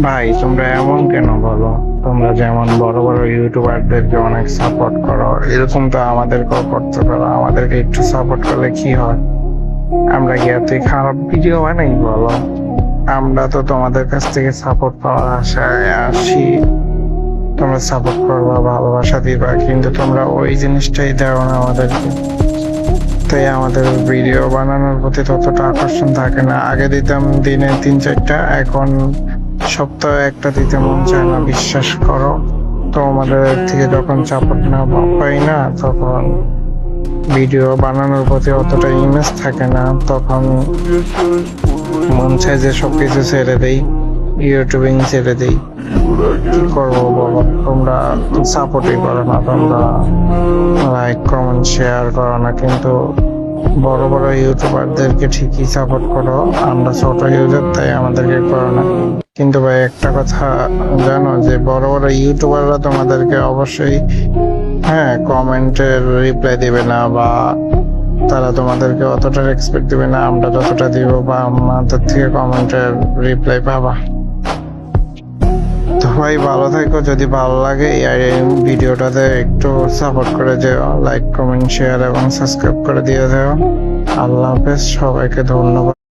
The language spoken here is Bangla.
ভাই, তোমরা এমন কেন বলো? তোমরা যেমন বড় বড় ইউটিউবারদেরকে অনেক সাপোর্ট করো, এরকম তো আমাদেরকেও করতে পারো। আমাদেরকে একটু সাপোর্ট করলে কি হয়? আমরা কি এতই খারাপ ভিডিও বানাই, বলো? আমরা তো তোমাদের কাছ থেকে সাপোর্ট পাওয়ার আশায় আসি। তোমরা সাপোর্ট করবা, ভালোবাসা দিবা, কিন্তু তোমরা ওই জিনিসটাই দাও না আমাদেরকে। তাই আমাদের ভিডিও বানানোর প্রতি ততটা আকর্ষণ থাকে না। আগে দিতাম দিনে তিন চারটা, এখন সপ্তাহে একটা দিতে মন চায় না, বিশ্বাস করো। তো আমাদের থেকে যখন সাপোর্ট না পাই না, তখন ভিডিও বানানোর প্রতি অতটা ইমেজ থাকে না। তখন মন চায় যে সব কিছু ছেড়ে দেই ইউটিউবিং ছেড়ে দেই। কি করব বলো? তোমরা সাপোর্টই করো না, তোমরা লাইক কমেন্ট শেয়ার করো না, কিন্তু বড় বড় ইউটিউবারদেরকে ঠিকই সাপোর্ট করো। আমরা ছোট ইউজার তাই আমাদেরকে করো না। কিন্তু ভাই, একটা কথা জানো যে, বড় বড় ইউটিউবাররা তোমাদেরকে অবশ্যই হ্যাঁ কমেন্টের রিপ্লাই দেবে না বা তারা তোমাদেরকে অতটা রেসপেক্ট দিবে না, আমরা যতটা দিব বা আমাদের থেকে কমেন্টের রিপ্লাই পাবা। ভাই ভালো থেকো। যদি ভালো লাগে এই ভিডিওটাতে একটু সাপোর্ট করে যেও লাইক কমেন্ট শেয়ার এবং সাবস্ক্রাইব করে দিয়ে দেও। আল্লাহ হাফেজ। সবাইকে ধন্যবাদ।